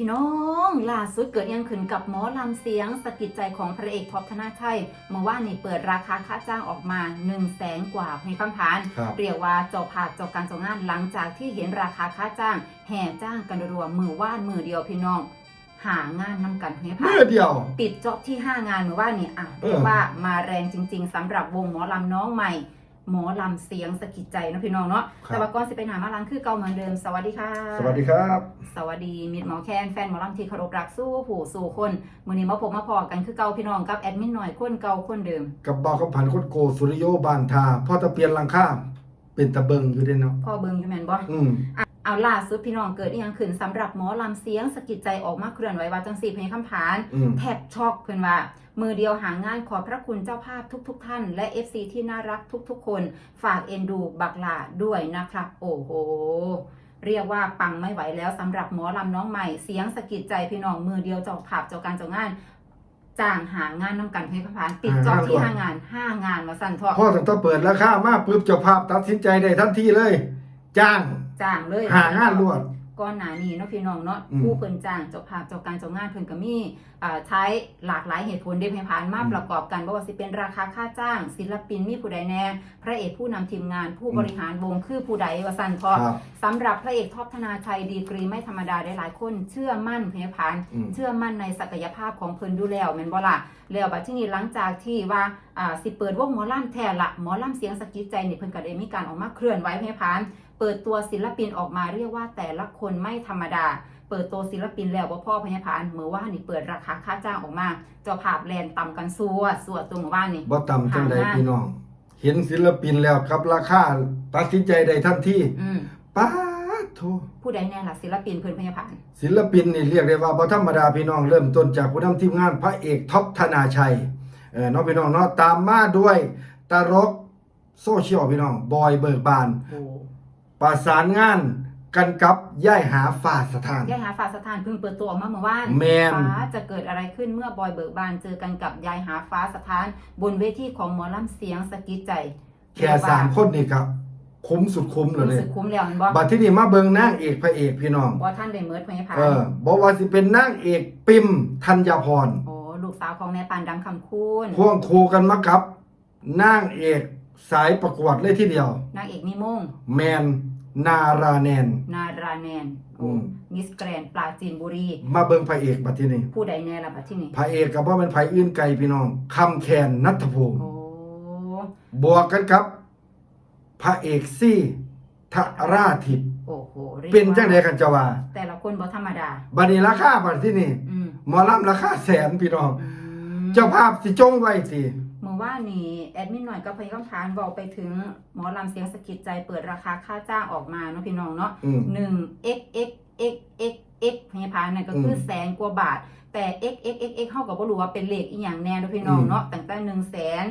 พี่น้องล่าสุดเกิดอิหยังขึ้นกับหมอลำเสียงสะกิดใจของพระเอกท็อปธนาชัยเมื่อว่านนี่เปิดราคาค่าจ้างออกมา1นึ่งแสนกว่าให้คำพาน ครับ เรียกว่าเจ้าภาพเจ้าการเจ้างานหลังจากที่เห็นราคาค่าจ้าง แห่จ้างกันรัวๆมือว่านมือเดียวพี่น้อง หางานนำกันให้ผ่าเมื่อน เดียว ปิดจ็อบที่ 5 งานเมื่อว่านนี่อะเออ เรียกว่ามาแรงจริง ๆสำหรับวงหมอลำน้องใหม่ หมอลำเสียงสะกิดใจเนาะพี่น้องเนาะแต่ว่าก่อนสิไปหนามาลังคือเก่าเหมือนเดิมสวัสดีค่ะ สวัสดีครับ สวัสดีมิตรหมอแคนแฟนหมอลำที่เคารพรักสู้ผู้สู่คนมือนี้มาพบมาพอกันคือเก่าพี่น้องกับแอดมินหน่อยคนเก่าคนเดิม กับบอกคำพันธ์โคตรโกสุริโยบานทาพ่อตะเปียนหลังข้ามเป็นตะเบิงอยู่เด้เนาะ พ่อเบิงอยู่แมนบ่อืม เอาล่าสุดพี่น้องเกิดอีหยังขึ้นสำหรับหมอลำเสียงสะกิดใจออกมาเคลื่อนไหวว่าจังสีเพลงคำผาน อืม แทบช็อกเพื่อนว่า มือเดียวหางานขอบพระคุณเจ้าภาพทุกๆทท่าน และ FC ที่น่ารักทุกๆ คน ฝากเอ็นดูบักหลาด้วยนะครับ โอ้โห เรียกว่าปังไม่ไหวแล้วสำหรับหมอลำน้องใหม่เสียงสะกิดใจพี่น้องมือเดียวเจ้าภาพเจ้าการเจ้างานจ้างหางานนำกันเพลงคำผานปิดจอบที่ห้างานห้างานมาสั่นทอ พ่อตั้งแต่เปิดราคามาปุ๊บเจ้าภาพตัดสินใจได้ทันทีเลย จ้างจ้างเลยหางานรวดก่อนหน้านี้เนาะพี่น้องเนาะอืมผู้เพิ่นจ้างเจ้าภาพเจ้าการเจ้างานเพิ่นก็มีอ่าใช้หลากหลายเหตุผลเดเพผ่านมาอืมประกอบกันบ่ว่าสิเป็นราคาค่าจ้าง ศิลปินมีผู้ใดแน่พระเอกผู้นำทีมงานผู้อืมบริหารวงคือผู้ใดว่าซั่นพอครับสำหรับพระเอกท็อปธนาชัยดีกรีไม่ธรรมดาได้หลายคน เชื่อมั่นเพผ่านอืมเชื่อมั่นในศักยภาพของเพิ่นดูแล้วแม่นบ่ล่ะแล้วบัดที่นี้หลังจากที่ว่าอ่าสิเปิดวงหมอลำแท้ละหมอลำเสียงสะกิดใจนี่เพิ่นก็ได้มีการออกมาเคลื่อนไหวเพผ่าน เปิดตัวศิลปินออกมาเรียกว่าแต่ละคนไม่ธรรมดา เปิดตัวศิลปินแล้วว่าพ่อพญาพานเมื่อว่านนี่เปิดราคาค่าจ้างออกมาเจ้าภาพแลนต่ำกันสัวสัวตัวเมื่อว่านนี่บ่ต่ำจังใดหางานพี่น้อง เห็นศิลปินแล้วครับราคาตัดสินใจได้ทันทีอืมป้าดโทผู้ใดแน่ล่ะศิลปินเพิ่นพญาพานศิลปินนี่เรียกได้ว่าบ่ธรรมดาพี่น้องเริ่มต้นจากผู้นำทีมงานพระเอกท็อปธนาชัยเออเน้องพี่น้องเนาะตามมาด้วยตลกโซเชียลพี่น้อง บอยเบิกบานโอ้ ประสานงานกันกับย่ายหาฝ่าสถาน ยายหาฟ้าสถานเพิ่งเปิดตัวออกมาเมื่อวานแม่น ฟ้าจะเกิดอะไรขึ้นเมื่อบอยเบิกบานเจอกันกับยายหาฟ้าสถาน บนเวทีของหมอลำเสียงสะกิดใจแค่สามคนนี่ครับ คุ้มสุดคุ้มเลยรู้เลยสึกคุ้มแล้วแมันบ่บัดที่นี่มาเบิงนางเอกพระเอกพี่น้องบ่ท่านได้เมิดพญาพานเออบอกว่าสิเป็นนางเอกปิมธัญพรโอ้ลูกสาวของแม่ปานดำคำคูณควงคู่กันมากับนางเอก สายประกวดเลยทีเดียวนางเอกนิมง แมนนาราแนน นาราแนนอืม มิสแกรนปราจีนบุรี มาเบิงพระเอกบัดที่นี่ผู้ใดแน่ละบัดที่นี่พระเอกกับว่าเป็นไผอื่นไกลพี่น้องคำแคนนัทภูมิ โอ้บวกกันครับ พระเอกซี่ทราทิพย์โอ้โหรียกเป็นจังไดว่ากันจะว่าแต่ละคนบ่ธรรมดา บัดนี้ราคาบัดที่นี่อืมหมอลำราคาแสนพี่น้อง อืมเจ้าภาพสิจงไว้สิเมื่อ ว่านี่แอดมินหน่อยก็พยายามทานบอกไปถึงหมอลำเสียงสะกิดใจเปิดราคาค่าจ้างออกมาเนาะพี่น้องเนาะอืม หนึ่ง x x x x x พยาพานนั่นก็คืออมแสนกว่าบาท แต่ x x x x เท่ากับว่ารู้ว่าเป็นเลขอีหยังแน่เนาะพี่น้องอืม เนาะตั้งแต่หนึ่งแสน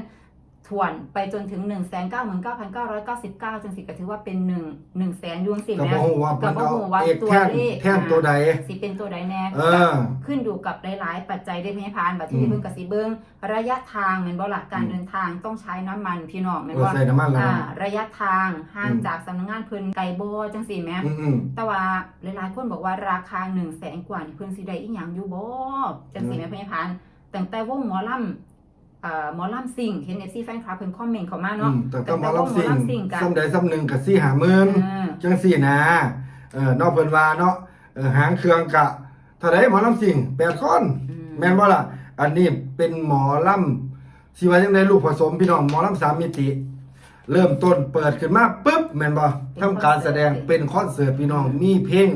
ถ่วนไปจนถึง1นึ่งแสนเก้าหมื่นเก้าพันเก้าร้อยเก้าสิบเก้าจังสิก็ถือว่าเป็นหนึ่งหนึ่งแสนยวงสิก็แม่บ่ฮู้ว่าก็เพิ่นบ่เอาฮู้ว่าเอกตัวแท่นเลขแท่นตัวใด สิเป็นตัวใดแน่เออขึ้นอยู่กับหลาย ๆ ปัจจัยได้พยาพานแบบที่อืมเบิ่งกับสิเบิ่งระยะทางแม่นบ่ล่ะการอืมเดินทางต้องใช้น้ำมันพี่น้องแม่นเออบ่ใส่น้ำมันแล้วอ่าระยะทางห่างอืม จากสำนักงานเพิ่นไกลบ่จังซี่แหมอืมอืม แต่ว่าหลายๆคนบอกว่าราคา1 0 0 0 0แสนกว่านี่เพิ่นสิได้อีหยังอยู่บ่จังซี่แหมพยาพานตั้งแต่วงหมอลำเอ่อ หมอลำซิ่งเห็น FC แฟนคลับเพิ่นคอมเมนต์เข้ามาอืเนาะมแต่ต้องมาลำสิ่งแต่ว่าหมอลำสิ่งกันซ้ำใดซ้ำหนึ่งกับสี่หาหมื่นเออจังสี่นะเออนอกเพิ่นว่าเนาะเออหางเครื่องกะเท่าไดหมอลำสิ่งแปดคนอืมแม่นบ่ล่ะ อันนี้เป็นหมอลำสิว่าจังไดลูกผสมพี่น้องหมอลำสามมิติ เริ่มต้นเปิดขึ้นมาปุ๊บแม่นบ่ทำการแสดงเป็นคอนเสิร์ตพี่น้องมีเพลง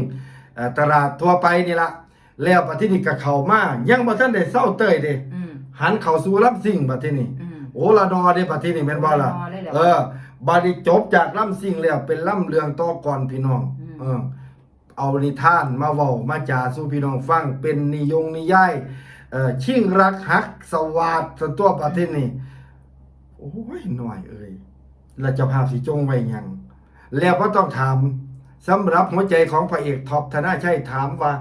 เอ่อตลาดทั่วไปนี่ละแล้วบัดทีนี้ก็เข้ามายังบ่ทันได้เศร้าเต้ยเด้อืม หันเข้าสู่ลำสิ่งบัดทีนี้อืม โอละดอเด้บัดทีนี้แม่นบ่ล่ะโอละดอเลยเหรอเออบาดนี้จบจากล่ำสิ่งแล้วเป็นล่ำเรืองต่อก่อนพี่น้องอืม เออเอานิทานมาเว้ามาจาสู่พี่น้องฟังเป็นนิยงนิยายเอ่อชิงรักฮักสวาดสตัวประเทศนี้โอ้ยหน่อยเอ้ยแล้วเจะภาพสิจงไว้หยัง แล้วก็ต้องถามสำหรับหัวใจของพระเอกท็อปธนาชัยถามว่า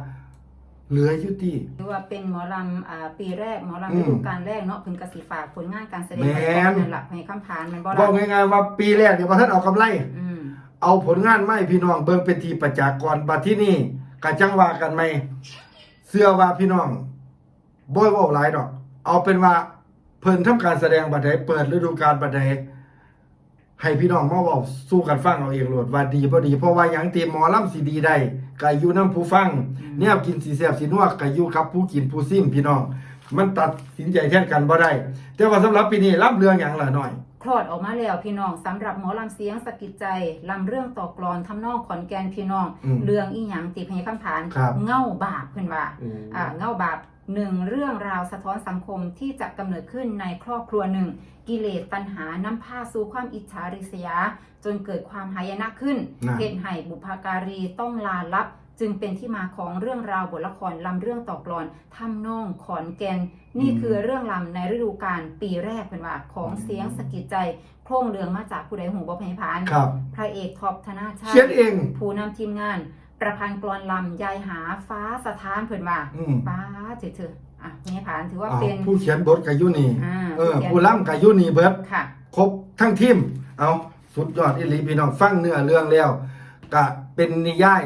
เหลืออยู่ที่ ถือว่าเป็นหมอลำอ่าปีแรกหมอลำอืฤมดูกาลแรกเนาะเพิ่นกสิฝากผลงานการแสดงแม่นไปก่อนนั่นล่ะให้คำพานแมันบ่บอล่ะกง่ายๆว่าปีแรกเนี่ยพอท่านเอากำไร อืมเอาผลงานไม่พี่น้องเบิ่งเป็นทีประจักษ์ก่อนบัดที่นี่กะจังว่ากันไหมเสื้อว่าพี่น้องบ่เว้าหลายดอก เอาเป็นว่าเพิ่นทำการแสดงบัดใดเปิดฤดูกาลบัดใดให้พี่น้องมาเว้าสู้กันฟังเอาเองโลดว่าดีบ่ดี เพราะว่าหยังตีหมอลำสิดีได้ ก็อยู่นํผู้ฟังแนวกินสีแซ่บสีนัวก็อยู่กับ ผู้กินผู้ซิมพี่น้อง มันตัดสินใจแทนกันบ่ได้ แต่ว่าสำหรับปีนี้รับเรื่องหยังล่ะหน่อยคลอดออกมาแล้วพี่น้องสำหรับหมอลำเสียงสะกิดใจลำเรื่องต่อกลอนทำนองขอนแก่นพี่น้องอืมเรื่องอีหยังติพยคำผานครับเง่าบาปเพิ่นว่าอ่าเงาบาป หนึ่งเรื่องราวสะท้อนสังคมที่จะกำเนิดขึ้นในครอบครัวหนึ่ง กิเลสตัณหานำพาสู่ความอิจฉาริษยา จนเกิดความหายนะขึ้นน่ะเหตุให้บุพการีต้องลาลับ จึงเป็นที่มาของเรื่องราวบทละครลำเรื่องต่อกลอนทำนองขอนแกน นี่คือเรื่องลำในฤดูกาลปีแรกเป็นว่าของเสียงสะกิดใจโครงเรืองมาจากผู้ใดหูบ่พยพานครับพระเอกท็อปธนาชาเขียนเองผู้นำทีมงาน ประพันธ์กลอนลำยายหาฟ้าสถานเพิ่นว่าอืมป้าเถอะเถอะอะพยพานถือว่าอ้าวเป็นผู้เขียนบทก็อยู่นี่อ่าเออ ผู้เขียนผู้ล่ำก็อยู่นี่เบิด ค่ะ ครบทั้งทีม เอาสุดยอดอีหลีพี่น้องฟังเนื้อเรื่องแล้วก็เป็นนิยาย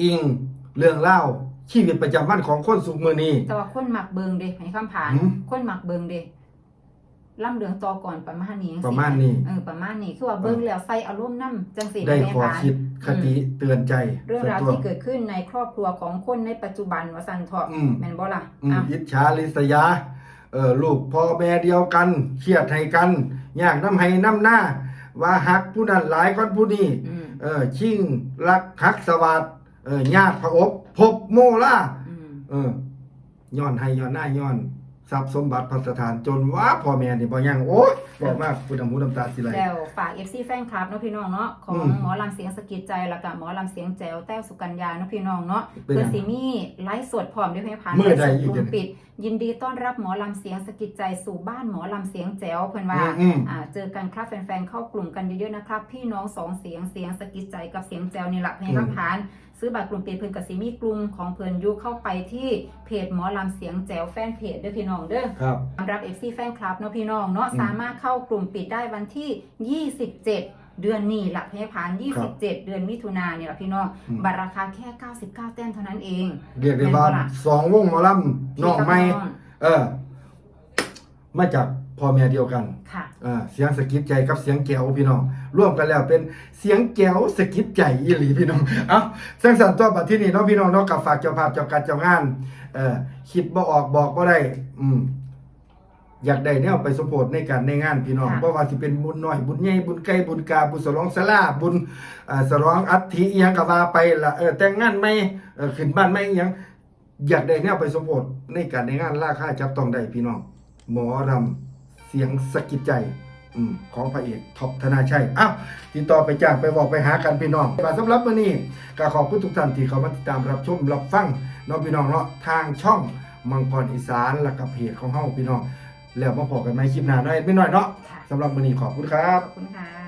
อิงเรื่องเล่าชีวิตประจำวันของคนสุกมือนี้ แต่ว่าคนหมักเบิงเด้ให้คำผ่านหืม คนหมักเบิงเด้ ล่ำเรืองต่อก่อนประมาณนี้จังซี้ประมาณนี้ เออประมาณนี้คือว่าเบิงแล้วใส่อารมณ์นํจังซี่ได้แม่ขอผ่าน คิดคติเตือนใจเรื่องราวส่วนตัวที่เกิดขึ้นในครอบครัวของคนในปัจจุบันว่าซั่นเถาะอืมแม่นบ่ล่ะอืมอะอิจฉาริษยาเออลูกพ่อแม่เดียวกันเครียดให้กันยากน้ำให้น้ำหน้า ว่าหักผู้นั้นหลายคนผู้นี้อืมเออชิงรักหักสวัสดเออญาติพระอบพบโมล่า อืมเออย้อนให้ย้อนหน้าย้อน ทรัพย์สมบัติพัสถานจนว่าพ่อแม่นี่บ่ยังโอ๊ยบอกมากพูดน้ำหูน้ำตาสิไหล แล้วฝาก FC แฟนคลับเนาะพี่น้องเนาะของอืมหมอลำเสียงสะกิดใจแล้วก็หมอลำเสียงแจ๋วแต้วสุกัญญาเนาะพี่น้องเนาะเป็นหยังเพื่อสิมีไลฟ์สดพร้อมด้วยพี่พันเมื่อใดไลฟ์สอีกกเดี๋ลุ่ยวมนี้ปิด ยินดีต้อนรับหมอลำเสียงสะกิดใจสู่บ้านหมอลำเสียงแจ๋วเพิ่นว่าอืมอืม อ่าเจอกันครับแฟนๆเข้ากลุ่มกันเยอะๆนะครับพี่น้องสองเสียงเสียงสะกิดใจกับเสียงแจ๋วนี่แหละพี่อืมคำผาน ซื้อบัตรกลุ่มปิดเพิ่นกับสิมีกลุ่มของเพิ่นอยู่เข้าไปที่เพจหมอลำเสียงแจ๋วแฟนเพจเด้อพี่น้องเด้อครับ สำหรับ FC แฟนคลับเนาะพี่น้องเนาะอืมสามารถเข้ากลุ่มปิดได้วันที่ 27 เดือนนี้หลักพยาพานครับ27 เดือนมิถุนายนเนี่ยแหละพี่น้องอืม บัตรราคาแค่ 99 แต้มเท่านั้นเองเรียกได้ว่าแม่นบ่ล่ะสองวงหมอลำน้องไม่ พี่กับน้องเออ มาจาก พ่อแม่เดียวกันค่ะเออเสียงสะกิดใจกับเสียงแก้วพี่น้องร่วมกันแล้วเป็นเสียงแก้วสะกิดใจอีหลีพี่น้องเอาสังสรรค์ตัวบัดที่นี่เนาะพี่น้องเนาะกับฝากเจ้าภาพเจ้าการเจ้างานเออคิดบ่ออกบอกบ่ได้อืมอยากได้แนวไปสมโพธในการในงานพี่น้องค่ะบ่ว่าสิเป็นบุญน้อยบุญใหญ่บุญไกลบุญกาบุญสรองสลาบุญอ่าสรองอัฐิอีหยังก็ว่าไปละเออแต่งงานใหม่เออขึ้นบ้านใหม่อีหยังอยากได้แนวไปสมโพธในการในงานราคาจับต้องได้พี่น้องหมอรำ เสียงสะกิดใจอืมของพระเอกท็อปธนาชัยอ้าวติดต่อไปจ้างไปบอกไปหากันพี่น้องแต่สำหรับวันนี้ก็ขอบคุณทุกท่านที่เข้ามาติดตามรับชมรับฟังเน้องพี่น้องเนาะทางช่องมังกรอีสานและกับเพจของเฮาพี่น้อง แล้วมาพอกันใหม่คลิปหน้าหน่อยไม่น้อยเนาะค่ะสำหรับวันนี้ขอบคุณครับขอบคุณค่ะ